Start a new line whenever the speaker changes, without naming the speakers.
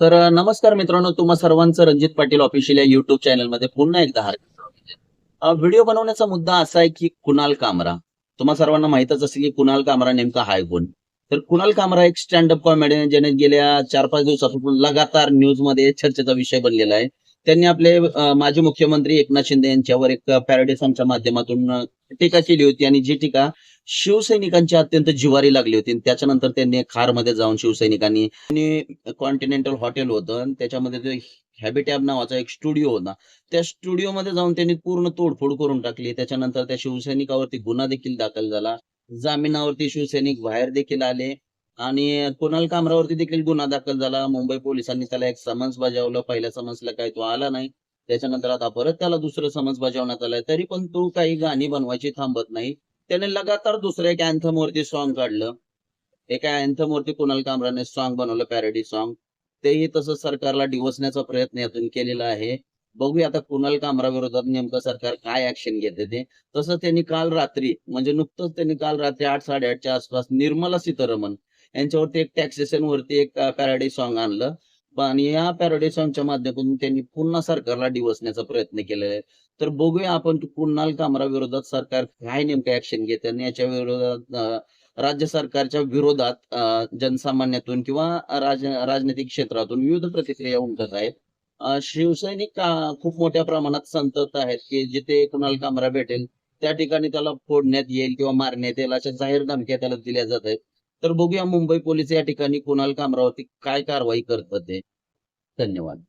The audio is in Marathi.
तर नमस्कार मित्रांनो तुम्हा सर्वांचं रणजित पाटील ऑफिशियल या युट्यूब चॅनलमध्ये पुन्हा एकदा हार्दिक स्वागत व्हिडिओ बनवण्याचा मुद्दा असा आहे की कुणाल कामरा. तुम्हा सर्वांना माहितच असेल की कुणाल कामरा नेमका हाय कोण. तर कुणाल कामरा एक स्टँडअप कॉमेडियन ज्याने गेल्या चार पाच दिवसापासून लगातार न्यूजमध्ये चर्चेचा विषय बनलेला आहे. त्यांनी आपले माजी मुख्यमंत्री एकनाथ शिंदे यांच्यावर एक पॅराडी सॉंगच्या माध्यमातून टीका केली होती. आणि जी टीका शिवसैनिकांची अत्यंत जिवारी लागली होती. आणि त्याच्यानंतर त्यांनी खारमध्ये जाऊन शिवसैनिकांनी कॉन्टिनेंटल हॉटेल होतं. आणि त्याच्यामध्ये हॅबिटॅब नावाचा एक स्टुडिओ होता. त्या स्टुडिओमध्ये जाऊन त्यांनी पूर्ण तोडफोड करून टाकली. त्याच्यानंतर त्या शिवसैनिकावरती गुन्हा देखील दाखल झाला. जामिनावरती शिवसैनिक बाहेर देखील आले. आणि कुणाल कामरावरती देखील गुन्हा दाखल झाला. मुंबई पोलिसांनी त्याला एक समन्स बजावलं. पहिल्या समन्सला काही तो आला नाही. त्याच्यानंतर आता परत त्याला दुसरं समन्स बजावण्यात आलंय. तरी पण तो काही गाणी बनवायची थांबत नाही. त्याने लगातार दुसऱ्या एक अँथम वरती सॉन्ग काढलं. एका अँथम वरती कुणाल कामराने सॉन्ग बनवलं पॅरडी सॉन्ग तेही तसं सरकारला डिवसण्याचा प्रयत्न यातून केलेला आहे. बघूया आता कुणाल कामरा विरोधात नेमकं सरकार काय ऍक्शन घेते ते. तसं त्यांनी काल रात्री म्हणजे नुकतंच त्यांनी काल रात्री आठ साडेआठच्या आसपास निर्मला सीतारमण यांच्यावरती एक टॅक्सेशन वरती एक पॅराडी सॉन्ग आणलं. पण आणि या पॅरोडी सॉंगच्या माध्यमातून त्यांनी पुन्हा सरकारला डिवसण्याचा प्रयत्न केलेला आहे. तर बघूया आपण की कुणाल कामरा विरोधात सरकार काय नेमकं ऍक्शन घेते आणि याच्या विरोधात राज्य सरकारच्या विरोधात जनसामान्यातून किंवा राज राजनैतिक क्षेत्रातून विविध प्रतिक्रिया उमटत आहेत. शिवसैनिक खूप मोठ्या प्रमाणात संतप्त आहेत की जिथे कुणाल कामरा भेटेल त्या ठिकाणी त्याला फोडण्यात येईल किंवा मारण्यात येईल अशा जाहीर धमक्या त्याला दिल्या जात आहेत. तर बघूया मुंबई पोलीस या ठिकाणी कुणाल कामरावरती काय कारवाई करतात ते धन्यवाद.